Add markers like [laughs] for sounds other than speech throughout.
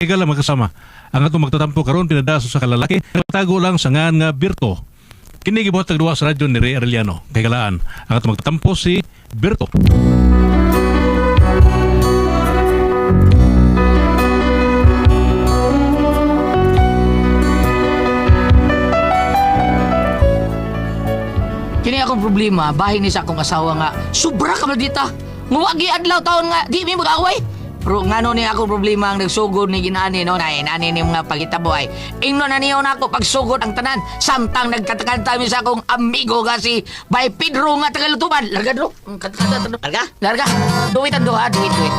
Ikaw lang magkasama. Ang atong magtatampo karon pinadaso sa kalalaki, nagtago lang sa ngan nga Birto. Kini gibuhat tagduwa sa radyo ni Ray Arellano. Kay kalaan, ang atong magtatampo si Birto. Kini akong problema, bahay ni sa akong asawa nga, sobra ka dita. Nguwagi adlaw taon nga, di mi mag-away. Pero ngano ni ako problema ang nagsugod ni ginani no? Na nani ni mga pagitabo ay ingno na niyo na ako pagsugod ang tanan. Samtang nagkatakanta mi sa akong amigo nga si Bay Pedro nga tagalutuban. Larga katakanta larga. Larga. Duwit ang duha duwit duwit.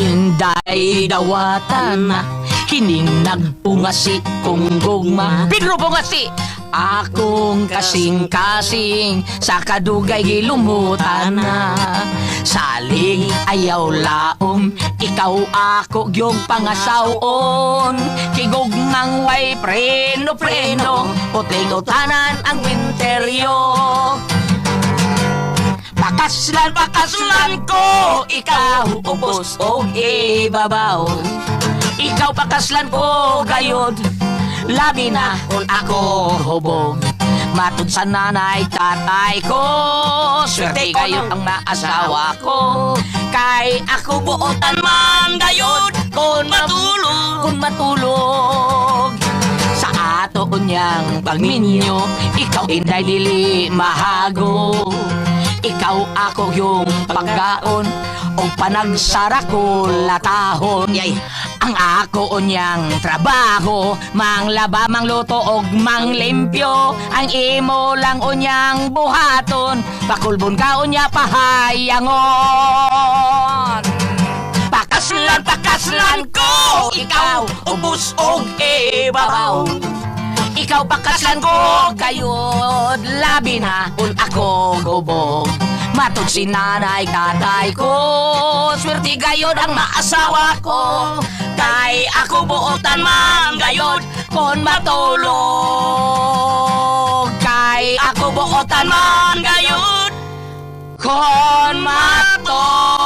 Inday dawatan na Hining nagpungasi kong gugma. Pedro pungasi Akong kasing-kasing Sa kadugay gilumutan na. Salig ayaw laom Ikaw ako gyong pangasawon Kigugmang way preno-preno Puting utanan ang winteryo Pakaslan, pakaslan ko Ikaw, ubos o ibabaw Ikaw pakaslan ko, gayod Labi na kung ako hubog Matud sa nanay, tatay ko. Swerte kayo ang naasawa ko. Kay ako buotan man gayod Kung matulog. Kung matulog. Sa ato unyang pagminyo Ikaw inday dili mahago. Ikaw ako yung pagkaon O panagsara ko latahon. Yay. Ang ako unyang trabaho Manglaba, mangluto og manglimpyo Ang imo lang unyang buhaton Pakulbon ka unya pahayangon. Pakaslan, pakaslan ko Ikaw, ubus og ibabaw. Ikaw pakaslan ko Kayod, labi na Kung ako gubog Matog si nanay, tatay ko. Swerte gayod ang maasawa ko. Kay ako buotan man gayod Kon matulog. Kay ako buotan man gayod Kon matulog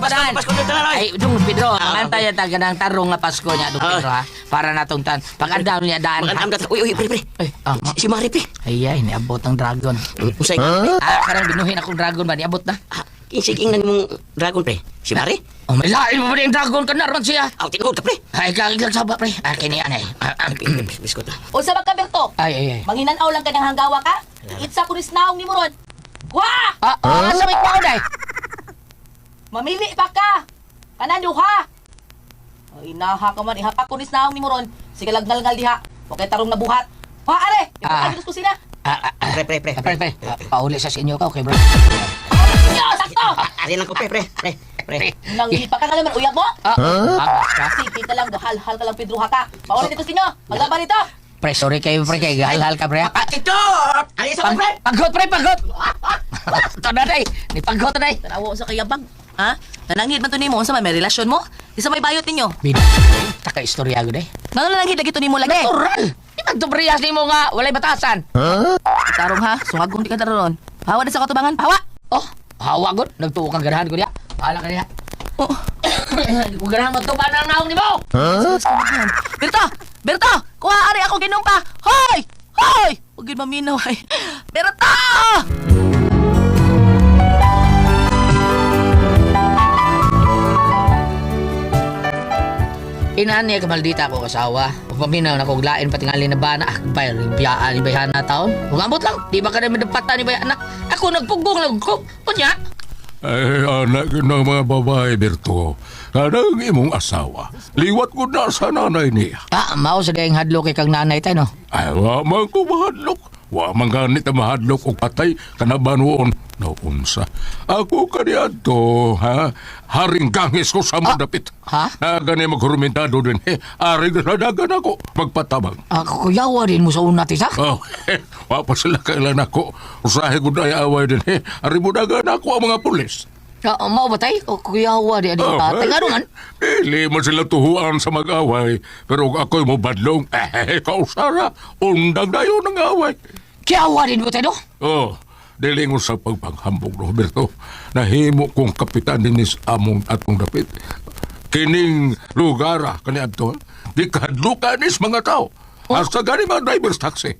Pasko ninyo tanan Pasko na tanan, Ay, dung Pedro, ang antay taga ng tarong nga Pasko niya, dung Pedro ha. Para natong tan. Paganda niya daan. Ka. Uy, uy, pre, pre. Ay, ah, ma- Si, Mari, pre. ay, ay, niabot ang dragon. Usay. Ah, karang binuhin akong dragon ba? Niabot na. Ah, Kinsig-ing na mong dragon, pre. Si Mari? Oh, may lain mo ba yung dragon ka naroon siya? Aw, tinuod ka, pre. Ay, kagigil sa ba, pre? Ah, kini anay. Ah, ah, Biskot na. Unsa ba ka Berto? Ay, ay, ay. Manginanaw lang ka ng hanggawa ka? Itsa ko naong ni Moron. Wah! Ah, ah, sa may day. Mamili pa ka! Kanan duha! Ay, inaha ka man. Ihapak ko naong ni Moron. Sige lagngal-ngal diha. Huwag kay tarong nabuhat. Ha, are! Ah. Ipagkagos ko sina. Ah, ah, ah. Pre, pre, pre. Pre, pre. Ah, Pauli sa inyo ka, okay, bro? Yo, sakto! Ari lang ko, pre, pre. Pre, pre. Nang pa ka naman, uyab mo? Ah, ah, ah. Sige ka lang, hal-hal ka lang, Pedro Haka. Paulit ito sa inyo. Maglaban ito. Pre, sorry kayo, pre, kay galhal ka, pre. Ah, Ito! Ari sa pre. paggot, pre, paggot! [laughs] Ito na, day. Ni paggot na, day. Tanawa ko sa kayabang. Ha? Nanangid man to nimo unsa may may relasyon mo? Isa may bayot ninyo. Bida. Taka istorya ko, day. Ngano lang lagi to nimo lagi? Natural! Ipagtubriyas ni mo nga, walay batasan. Tarong ha, sungagong di ka taron. Hawa na sa katubangan, hawa. Oh, hawa gud, nagtuo kang ganahan ko niya. Paala ka niya. Oh. [coughs] Kung ganahan magtuba na ang naong ni mo! Berto! Berto! Kuha ari ako ginumpa! Hoy! Hoy! Huwag yun maminaw ay. Berto! Inani ka maldita ko asawa. Ug paminaw na kog lain pati nga linabana. Ah, bay biyaan ni bayan na taon. Ug ambot lang, di ba ka na madapatan ni bayan na? Ako nagpugong lang ko. Unya. Ay, anak ng mga babae, Berto. Kanang imong asawa. Liwat ko na sa nanay niya. Ah, mao sa daing hadlo kay kang nanay tay no. Ay, wa man ko mahadlok. Wa man ganit na mahadlok o patay kanabanuon na unsa. Ako kaniadto, ha? Haring gangis ko sa madapit. ha? Na gani maghurumentado din, eh. Aring nadagan ako magpatabang. Ako kuyawa din mo sa una tisak. [laughs] Oh, eh, wa pa sila kailan ako. Usahe ko na away din, eh. Ari mo dagan ako ang mga pulis. Ah, mao ba tay? O kuyawa di adi Oh, tatay nga man. Dili man sila tuhuan sa mag-away. Pero ako'y mo badlong, eh, kausara, undang dayo ng away. Kuyawa din mo tay no. Oh, Dilingon sa pagpanghambog, Roberto. Nahimo kong kapitan dinis among atong dapit. Kining lugar, ah, kani ato, di kahadlukanis mga tao. Asa gani mga driver's taxi.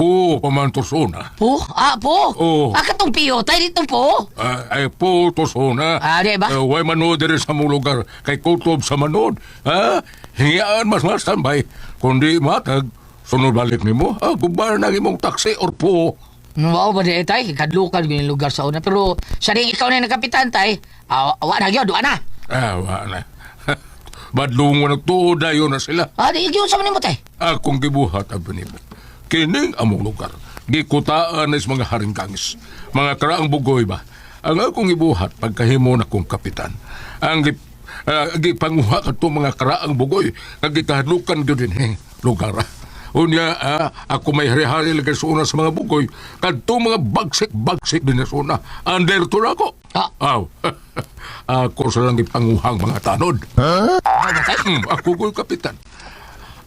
Po, pamantusona. Po? Ah, po? Oo. Ah, katong piyo. Tayo dito po. Ah, ay po, tusona. Ah, di ba? Uh, way manood din sa mong lugar kay kutob sa manood. Ha? Hingaan mas mas tambay. Kundi matag, sunod balik ni mo. Ah, gubar na imong taxi or po. Wow ba di tay? Kadlukan ko yung lugar sa una. Pero sa rin ikaw na yung kapitan tay, ah, wa na yun, doon na. Ah, wala. [laughs] Badlungo nagtuod na yun na sila. Ah, di yun sa mo tay. Akong gibuhat ang mo. Kining among lugar. Gikutaan is mga haring kangis. Mga karaang bugoy ba? Ang akong gibuhat pagkahimo na kong kapitan. Ang gi, uh, gipanguha ka mga karaang bugoy. Nagikahadlukan ko din eh, lugar. Unya, ah, ako may hari-hari lagi sa una sa mga bugoy. Kadto mga bagsik-bagsik din sa una. Under to na ako. Ah. Aw. [laughs] ako sa lang gipanguhang mga tanod. Ah, ba tay? Hmm, ako ko'y kapitan.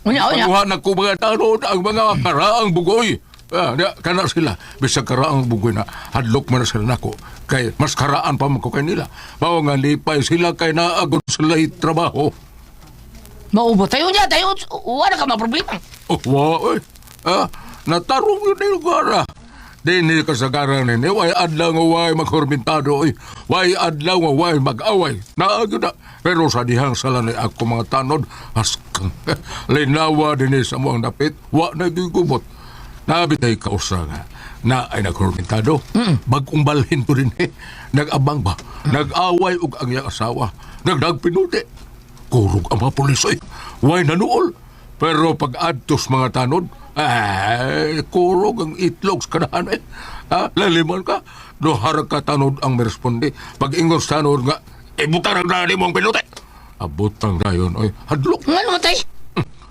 Unya, unya. Pagkuha na tanod ang mga karaang bugoy. Ah, na, kana sila. Bisag karaang bugoy na hadlok man na sila nako. Kay mas karaan pa man ko kay nila. Mao nga lipay sila kay naagod sila trabaho. Maubo tayo niya, tayo. Wala ka mga problema. Oh, wa, oy. Ah, natarong yun na lugar ah. Dini kasagaran ni way adlaw nga way magkormentado oy. Way adlaw nga way mag-away. Naagyo na. Pero sa dihang sala ni ako mga tanod, askang [laughs] linawa din sa mga dapit, wa na gigubot. Nabitay ka usa nga na ay nagkormentado. Bagong balhin to rin eh. Nag-abang ba? Nag-away og ang iyang asawa. Nagdagpinuti. Kurog ang mga pulis oy. Way nanuol. Pero pag adtos mga tanod, ay, kurog ang itlog sa kanahan eh. Ha? Laliman ka. Dohar ka tanod ang meresponde. Pag ingos tanod nga, ibutar ang nani mong pinuti. Abot ang rayon, oy. Hadlok. Ano tay?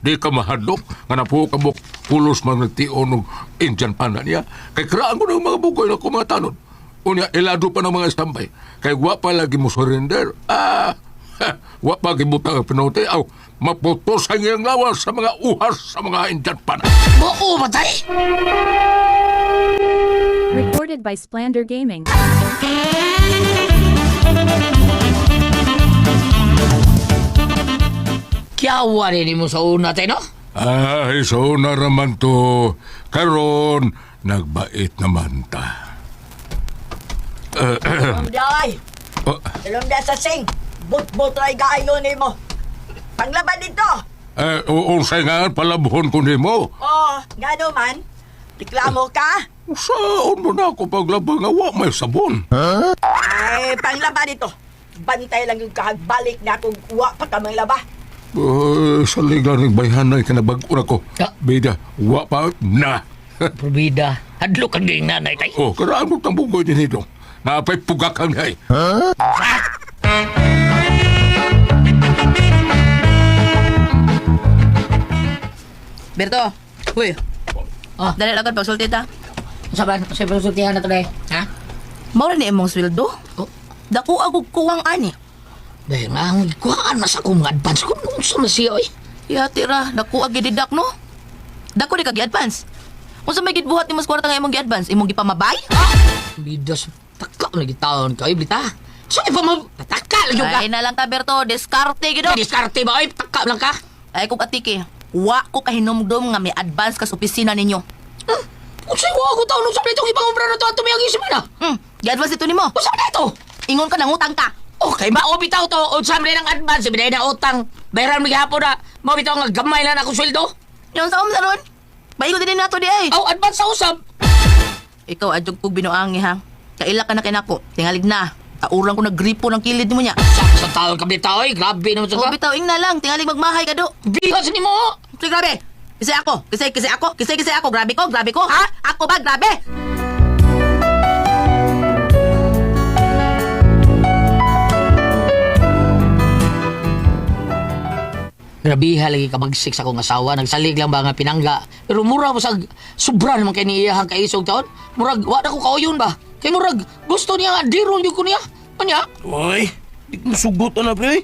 Di ka mahadlok. Nga na po kabok pulos mga nagtion ng Indian panda niya. Kay kraan ko ng mga bukoy na mga tanod. Unya, ilado pa ng mga estambay. Kay wa pa lagi mo surrender. Ah, [laughs] wa pa gibutang ang pinuti. Aw, maputos ang iyang lawas sa mga uhas sa mga Indian panda. Maubo ba tay? Recorded by Splander Gaming. Kiyawa rin mo sa una tayo, no? Ay, so naraman to. Karon, nagbait naman ta. Day! Oh, Ilong da sa sing! But-but ay kaayo ni mo! Panglaban dito! eh, unsay nga palabuhon ko ni mo. Oh, nga man. Reklamo ka? Saan mo na ako paglabang nga wa may sabon? Ay, panglaban dito. Bantay lang yung kahagbalik na kung wa pa ka may laba. Uh, sa liga ng bayhanay ka na bago na ko. Ah. Bida, wa pa na. [laughs] Probida. Hadlok ang gayong nanay tay. oh, karaan mo tang bugoy din ito. Napay pugak ang hay. Berto, huy. Oh. Dali agad pagsulti ta. Saban, sa pagsultihan na to day. Ha? Mao ni imong sweldo. Oh. Dako ako kuwang ani. Dahil nga, ang kuhaan na sa akong mga advance ko nung sa masiya, oy. Ya tira, dako agi didak no. Dako di ka gi-advance. Unsa may gidbuhat ni mas kwarta nga imong gi-advance? Imong gipamabay? Bida sa takla na gitaon ka, oy, blita. So, ipa mo, tataka lang yung ka. Ay na lang ka Berto, diskarte gido. Diskarte ba, oy, taka lang ka. Ay kung atike, wa ko kahinumdum nga may advance ka sa opisina ninyo. Hmm? Unsay wa ako taon nung sabi itong ibang obra na to at tumiyagi si mana. Hmm, gi-advance ito nimo. Usa na ito? Ingon ka nang utang ka. Okay, ba, bitaw to, o sa ng advance, binay na utang. Bayaran mo gihapon na, mo bitaw nga gamay lang ako sweldo. Yung sa umsa ron. Bayo din nato di ay. Aw, advance sa usab. Ikaw adjog kog binuangi ha. Kaila ka na kinako. Tingalig na. Taurang ko nagripo ng kilid mo niya. Sa, sa taon ka bitaw, oy, grabe naman sa Oh, ka. bitaw ing na lang. Tingalig magmahay ka do. Bihas ni mo. Sige, grabe. Kasi ako. Kasi, kasi ako. Kasi, kasi ako. Grabe ko. Grabe ko. Ha? Ako ba? Grabe. Grabiha lagi ka magsik sa akong asawa. Nagsalig lang ba nga pinangga. Pero mura mo sa sobra naman kay niiyahang kaisog taon. Murag, wala ko kauyon ba? Kay murag, gusto niya nga, diron yung ko niya. Kanya? Uy, di ko masugot na pre.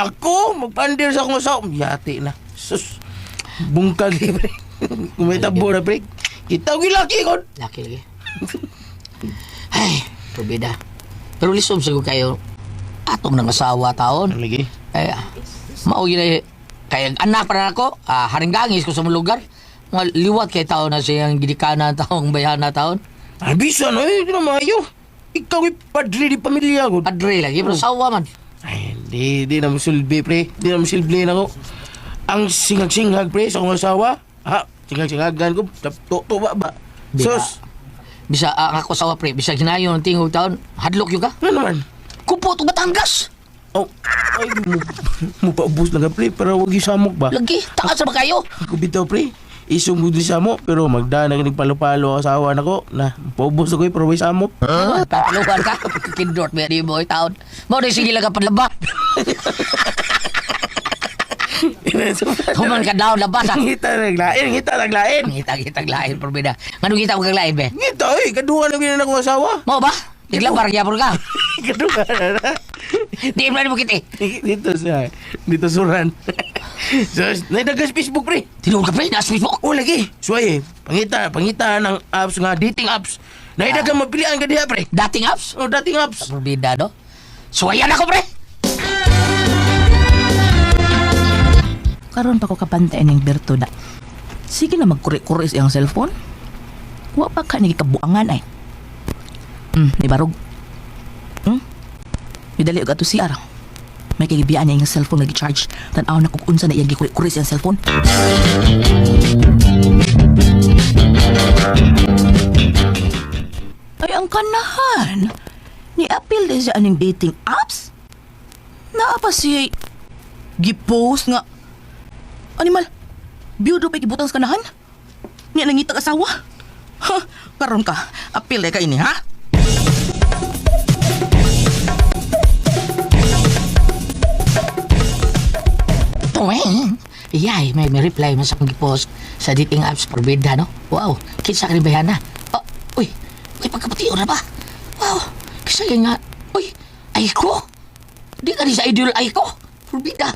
Ako, magpandir sa akong asawa. Yati na. Sus, bungkag eh, pre. Tabo na pre. Kita yung laki ko. Laki lagi. Ay, probida. Pero lisom sa kayo, atong nang asawa taon. Ano lagi? Ay, mao yun ay, kaya anak para ako, ah, haringgangis ko sa mga lugar. Mga liwat kay taon na siyang gidikanan [laughs] taong bayan na taon. Ay, bisa na eh. Na maayo. Ikaw ay padre di pamilya ko. Padre lagi, pero asawa man. Ay, di, di na masilbi, pre. Di na masilbi na ko. Ang singag-singhag, pre, sa akong asawa. Ha? Singag-singhagan ko. To ba ba? Di Sus. Bisa ang ako asawa pre, bisa ginayo ng tingog taon, hadlok yung ka. Ano naman? Kupo to Batangas. Oh, ay, mo, mo paubos na ka, pre, para wag isamok ba? Lagi, taas sa ba kayo? Ako bitaw, pre. Isong mo din samo, pero magdana ka nagpalo-palo ang asawa na ko. Na, paubos na ko, eh, pero may samok. Huh? Papaluhan ka. Kindort ba di boy taon. Mo di sige lang ka padlaba. [laughs] Human ka daw labas ah. Ngita naglain, ngita naglain. Ngita kita lain perbeda. Nganu kita kag lain be. Ngita, eh, kaduha na ginan akong asawa. Mo ba? Tiglabar gyapon ka. kaduha na na. Di man mo kiti. dito sa, dito suran. [laughs] so, naidagas Facebook, pre. Tinuod ka pre na sa Facebook. Oh, lagi. Suway. Pangita, pangita ng apps nga, dating apps. Naidagang mapilian ka diha, pre. Dating apps. Oh, dating apps. Perbeda no. Suwayan ako pre. Karon pa ko kapantay ng Berto na. Sige na magkuri-kuri sa cellphone. Wa pa ka nagikabuangan ay. Hmm, ni Barog. Hmm? Midali og ato Arang. May kagibiyaan niya yung cellphone nag-charge. Tanaw na kung unsa na iyang gikuri-kuri sa cellphone. Ay, ang kanahan. Ni-appeal din siya aning dating apps? Naa pa siya gipost nga Animal, biyudo pa ikibutang sa kanahan? Niya nangitag asawa? Ha? Karon ka, apil ka ini, ha? Tuwing. Yay, may, may reply man sa kong post sa dating apps perbeda no. Wow, kinsa ka ni bayana. Oh, uy, may pagkapatiyo na ba? Wow, kasi nga, uy, ay ko. Di ka ni sa idol ay ko. Perbeda.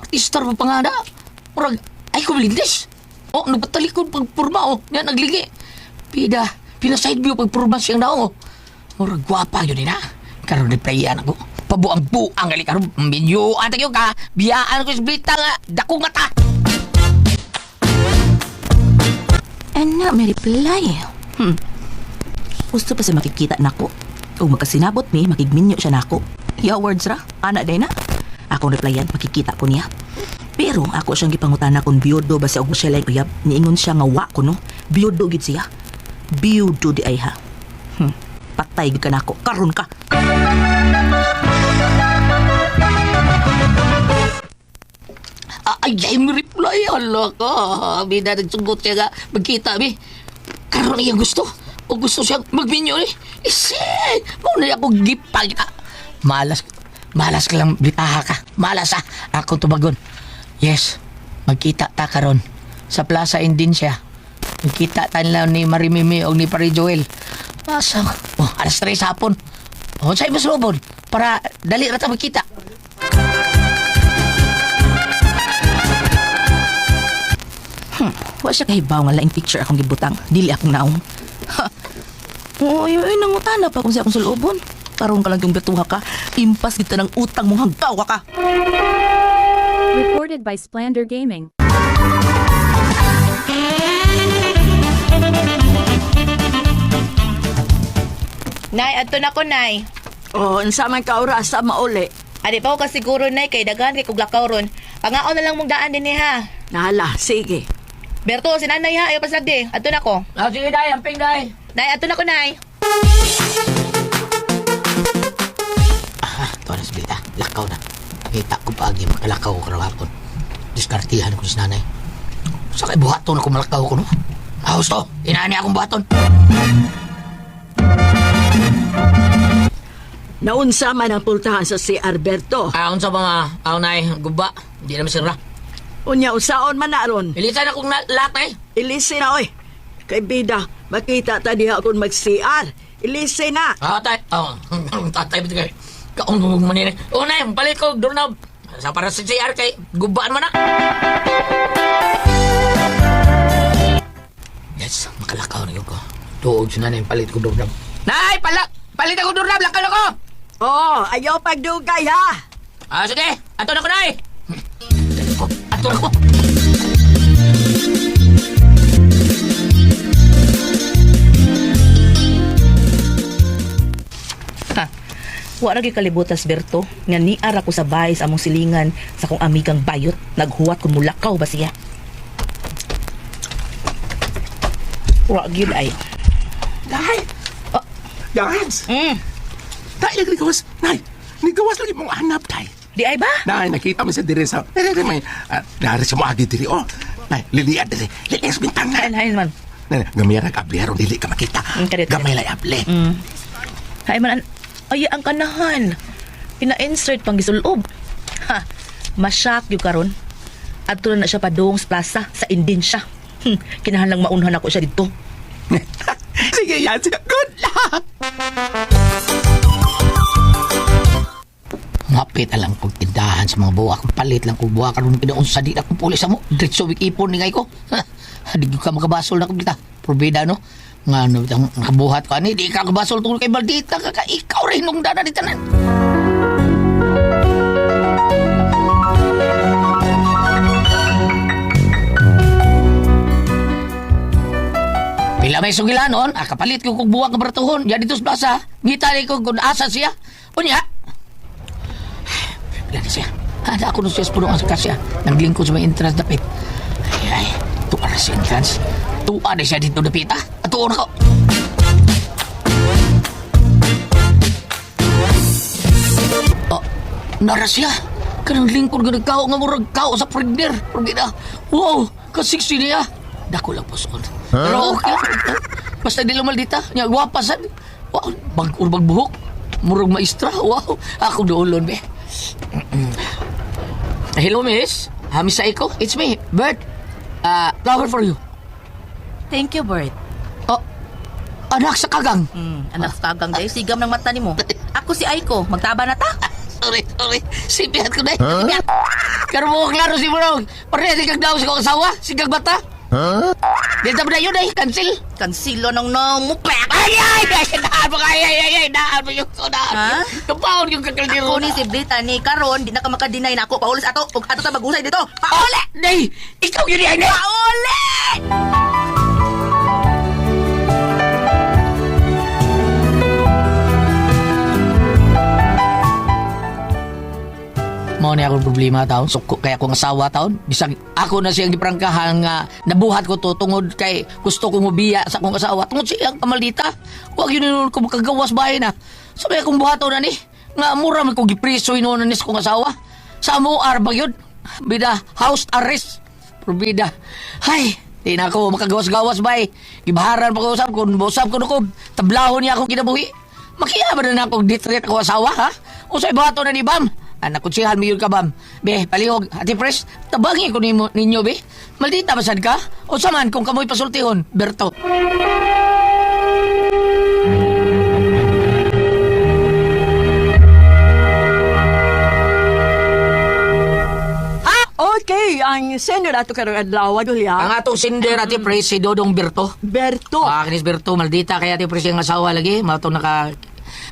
Artista pa nga na. Murag, ay ko malindes. Oh, nagpatalikod pag purma oh. Nga nagligi. Pida, pinaside view pag purma siyang daw oh. Murag gwapa yun na. Karon ni playan ako. Pabuang buang gali karon minyo ata yung ka. Biyaan ko sa blita nga dako nga ta. And na, may reply. Hmm. Gusto pa siya makikita nako. Kung makasinabot mi, makigminyo siya nako. Ya words ra, ana day na. Akong replyan, makikita ko niya. Pero ako siyang gipangutana kung biyudo ba siya og siya lang uyab. Niingon siya nga wa ko no. Biyudo gid siya. Biyudo di ay ha. Hmm. Patay gid ka nako. Karon ka. Ay, ay reply. Hala ka. Bida nagsugot siya nga. Magkita mi. Karon niya gusto. O gusto siya magminyo ni. Isi. Muna ako gipag. Ah, Malas. Malas ka lang. Bitaha ka. Malas ah. Ako tumagon. Yes. Magkita ta karon Sa Plaza Indencia. Magkita ta nila ni Marimimi o ni Pari Joel. Masa. Oh, alas 3 hapon. Oh, sa'yo mas lubon. Para dali rata magkita. Wa siya kahibaw nga laing picture akong gibutang. Dili akong naong. Ha. Uy, uy, nangutana pa kung siya akong sulubon. Karoon ka lang yung betuha ka. Impas kita ng utang mong hanggawa ka. Recorded by Splander Gaming. Nay, ato na ko, Nay. Oh, unsa man ka oras sa mauli. Adi pa ko kasiguro, Nay, kay daghan kay kuglakaw ron. Pangaon na lang mong daan din eh, ha. Nahala, sige. Berto, si nanay ha, ayaw pasagdi. Ato na ko. Ah, sige, day. Amping, day. Nay, ato na ko, Nay. Ah, ito na sa bilita. Lakaw na. Nakita ko pa agi makalakaw ko karapon. Diskartihan ko sa nanay. Sa kay buhaton ako malakaw ko, no? Haus to. Inaani akong buhaton. Naunsa man ang pultahan sa si Alberto. Aon sa mga aunay guba. Hindi naman sira. Unya usaon man na ron. Ilitan akong na, latay. Ilisi na oy. Kay bida, makita ta diha akong mag-CR. Ilisi na. Ah, tay. Oh, [laughs] tatay bito Kaong gumug manini. Oh, nay, palit ko doorknob. Sa para sa CR kay gubaan man na. Yes, makalakaw na yun ko. Tuog siya na palit ko doorknob. Nay, pala, palit ako durab, lakal ako! Oh, ayaw pagdugay ha. Ah, sige, ato na ko, Nay! Ato na ko! Wa ra gyud kalibutas Berto nga niara ko sa bahay sa among silingan sa kong amigang bayot naghuwat kun mulakaw ba siya. Wa gyud ay. Nay! Ah. Gans! Mm. Nay, lagi gawas. Nay, ni gawas lagi mong hanap, tay. Di ay ba? Nay, nakita mo sa dire sa... Dire, dire, may... Uh, dari sa mga diri, oh. Nay, liliad dire. Liliad sa bintang na. Hain man. Nay, gamay ra kablero, dili ka makita. Mm, Gamay la able. Mm. Hay man an ay ang kanahan. Pina-insert pang gisulob. Ha, masyak yung karon. At na siya padung sa plaza sa Indensya. Hmm, kinahanglang maunhan ako siya dito. [laughs] Sige, yan. Good luck! Mapit alang kong tindahan sa mga buwak. Palit lang kong buwak. Karoon pinaunsa di na kong pulis mo. Diretso wik ipon ni ngay ko. Ha, Di ko ka makabasol na kong kita. Probeda no? Nga no, ang nakabuhat ko ani. Di ka kabasol tungkol kay Baldita. Kaka ikaw rin nung dana di tanan. Pila may sugilanon, ah, kapalit ko kong buwak ng bertuhon. Yan dito sa. Ngita ko kung asa siya. Unya, Pila na siya. Ada ako nung siya sa puno ang kasya. Naglingkod sa may entrance dapit. Ay, ay. Tuwa na siya entrance. Tuwa na siya dito dapit ah. At tuwa na ko. Oh, nara siya. Kanang lingkod ka nagkao nga murag kao sa pregner. Pregner. Wow, ka-60 niya. Dako lang po son. Pero okay lang. Basta di lumal dita. Nya gwapasan. Wow, bag buhok. Murag maestra. Wow, ako doon be. Hello, miss. Uh, miss Aiko, it's me, Bert. Uh, flower for you. Thank you, Bert. Oh, anak sa kagang. Hmm, anak sa kagang day, sigam ng mata ni mo. Ako si Aiko, magtaba na ta. Sorry, sorry. Sipihat ko na. Huh? Karo mo klaro si Murong. Pare, di kag daw sa kong asawa. Sigag bata. Huh? Dito mo na yun eh. Cancel. Kansilo ng namupek. Ay, ay, ay, daan mo ka. Ay, ay, ay, ay, daan mo yung daan. Ha? Kapaon yung kakaldiro. Ako ni si Brita ni Karon, di na ka makadinay na ako. Paulis ato, ug ato ta mag-usay dito. Paole! Nay, ikaw yun yan eh. Pauli! Mao ni akong problema taon. So, kaya akong asawa taon. Bisag ako na siyang giprangkahan nga nabuhat ko to tungod kay gusto ko mubiya sa akong asawa. Tungod siyang kamaldita. Huwag yun nun ko makagawas bahay na. Sabi akong buhato na ni. Nga mura man ko gipriso yun na kong asawa. Sa mo arba yun. Bida, house arrest. Probida. Hay, di na ako makagawas-gawas bay. Gibaharan pa ko usap kung busap ko nukog. Tablahon niya akong kinabuhi. Makiyaman na akong ditret ako asawa, ha? Usay bato na ni Bam. Anak ko siya, halmiyon ka, Bam. Be, palihog, ati pres, tabangi ko nimo, ninyo, be. Maldita basad ka? O saman kung kamoy pasultihon, Berto. Okay, ang senior ato karong adlaw Ang atong sinder, ati pres, si Dodong Berto. Berto. Ah, kinis Berto, maldita kaya ati pres yung asawa lagi. Mato naka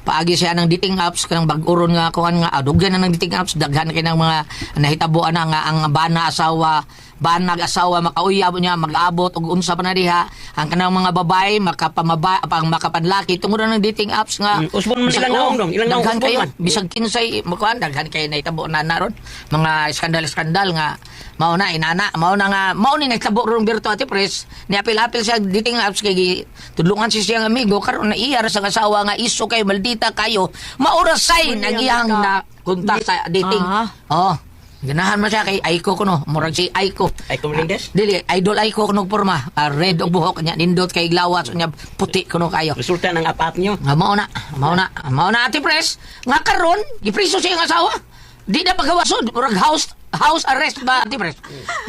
paagi siya ng dating apps kanang bag-uron nga kuan nga adugyan na ng dating apps daghan kay ng mga nahitabuan na nga ang bana asawa banag asawa makauyab niya mag-abot og unsa pa na diha. Ang kanang mga babae makapamaba pang makapanlaki. Tungod na ng dating apps nga. Mm, usbon man ilang naong dong, ilang naong usbon kayo. man. bisag kinsay makuan daghan kayo nahitabo na naron mga skandal-skandal nga. Mao na inana. Mao na nga mao ni nagtabo rong Berto ati pres. Ni apil-apil siya dating apps kay tudlungan si siyang amigo karon na iyar sa asawa nga iso kay maldita kayo. Maurasay nag iyang na kontak sa dating. Ah. oh ganahan mo siya kay Aiko ko no murag si Aiko Ay, Comelindes? Dili, idol Aiko kuno porma. Ah, red og buhok niya, nindot kay glawas niya puti kuno kayo. Resulta ng apat nyo. Nga mao na, mao na, mao na ati pres. Nga karon, gipriso siya ang asawa. Di na pagawasod, murag house house arrest ba ati pres.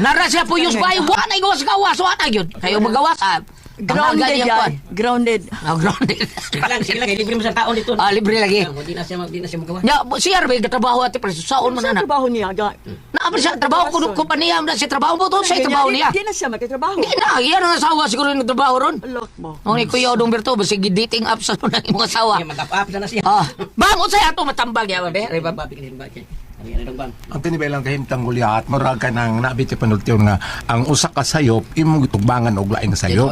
Nara siya puyos ba wa na gawas gawas wa na gyud. Kayo magawas ah. Grounded yan. Kwan. Grounded. Ah, grounded. Sige lang, sige lang. Libre mo sa taon dito. Ah, libre lagi. Hindi na siya, di na siya magawa. Ya, siya rin katrabaho ati pre saon man Sa ana. trabaho niya, ga. Naabot siya trabaho ko kumpanya na siya trabaho mo to sa trabaho niya. Di na siya magkatrabaho. Di na, yan ang asawa siguro yung trabaho ron. Look mo. Ang ni Kuya Odong Berto, basta dating apps sa ng imong asawa. Sige, mag-up na na siya. Ah, bang usay ato matambag ya ba be? Re ba? Babi ka din ba? Ang yan ang bang. Ang tinibay lang kahimtang gulyat, murag ka nang nabit panultiyon nga ang usa ka sayop, imong gitugbangan og laing sayop.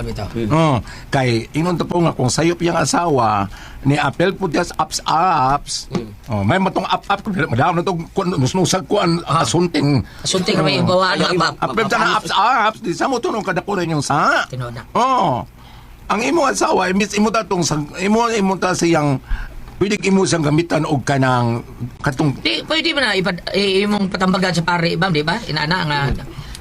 Oh, kay inon to po nga kung sayop yung asawa ni apel po diya sa ups ups. Oh, may matong up up madam na to kun nusnusag ko ang asunting. Sunting may ibawa na ba? Apel ta na ups ups, di sa mo tunong kada ko yung sa. Tinoda. Oh. Ang imo asawa, imbis imo ta tong sang- imo imo ta siyang pwede imo siyang gamitan og kanang katong Di pwede ba na ipad imong patambagan sa pare ibam di ba? Inana nga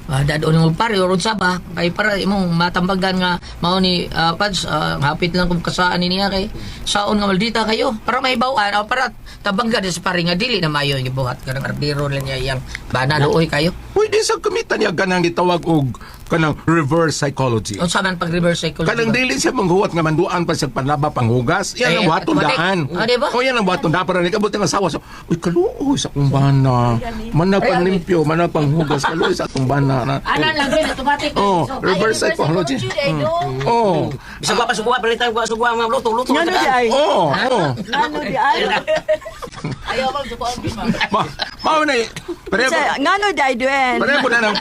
uh, dadon mo pare uron sa ba kay para imong matambagan nga mao ni uh, pads ah, hapit lang kung kasaan ni niya kay saon nga maldita kayo para may bawaan o para tabanggan sa pare nga dili na mayo yung buhat kanang arbiro lang niya iyang bana luoy kayo. pwede sa gamitan niya kanang gitawag og kanang reverse psychology. Unsa man pag reverse psychology? Kanang dili siya manghuwat nga manduan pa sa panlaba panghugas. Yan Eh, ang buhaton automatic. daan. Ah, di ba? O yan ang buhaton daan para ni kabot ang asawa. So, uy, kaluoy sa akong bana. Manag pang limpyo, manag pang hugas. Kaluoy sa akong bana. Na, Ana lang din automatic. Oh, reverse psychology. Oh. Bisag wa pa suguwa, palitan ko suguwa mga luto, luto. Nga no di ay. Oh, oh. Di ay. Ayaw mo sa Ma, mao na eh. Pareha ko, Sa- Nga no di ay duen. pareha ko na ng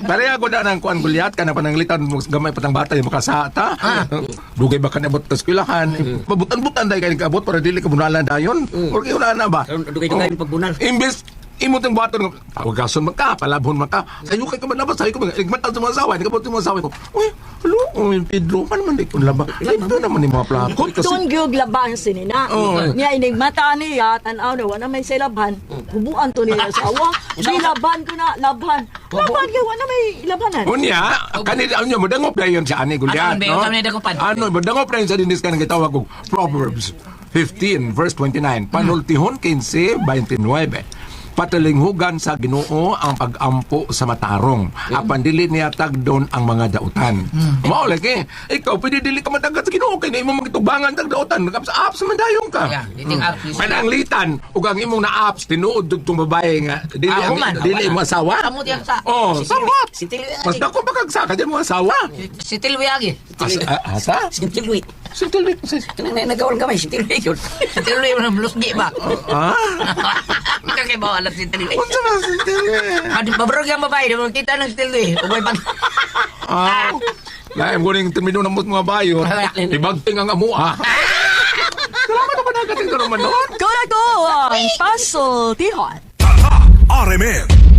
pareha ko na ng kuan gulyat ka na pananglitan gamay patang bata yung makasata. Dugay ba ka nabot tas kwilahan. Mabutan-butan dahil ka nagabot para dili ka bunalan dayon. Or kayo na ba? Dugay-dugay yung pagbunal. Imbes imo tong baton nga pawagason man ka palabhon man ka sayo kay ka man labas sayo ko igmat sa mga asawa nagabot sa mga asawa ko uy hello uy Pedro man man di ko laba ito naman ni mga plako Doon gyud labang sinina. Oo. Niya inig mata niya tan-aw na wala may silabhan. Hubuan to niya [laughs] sa awa. Di laban ko na labhan. Laban gyud wala may labanan. Unya, kanila ano mo dangop na yun sa ani Ano, gulyat, no? Ano, dangop na yun sa dinis ka nang gitawag og Proverbs 15 verse 29. Panultihon 15 29. Patalinghugan sa Ginoo ang pagampo sa matarong. Apan dili niya tagdon ang mga dautan. Mao lagi. Ikaw pwede dili ka matagad sa Ginoo kay imo magitubangan tag dautan. Sa apps man dayon ka. Yeah, diting apps. Pananglitan ug ang imong na apps tinuod dugtong babae nga dili Ah, ang human. dili mo asawa. Amo diyan sa Oh. Si Tilwi. Mas dako pa kagsaka dyan mo asawa. si Tilwiagi. As, a- asa? Si Tilwi. Si Tilly. Si, Kanang nagawal gamay, si Tilwi yun. Si Tilwi mo lusgi ba? ah? Kakabawa lang si Tilwi. Unsa na si Tilly? Adi pabrog yung babae, kita ng si Tilwi. Uboy pag... Ah. Laim ko rin termino ng mga bayo. Ibagting ang amua. Salamat na pa nagating ka naman doon. Kura ko ang puzzle tihon. RMN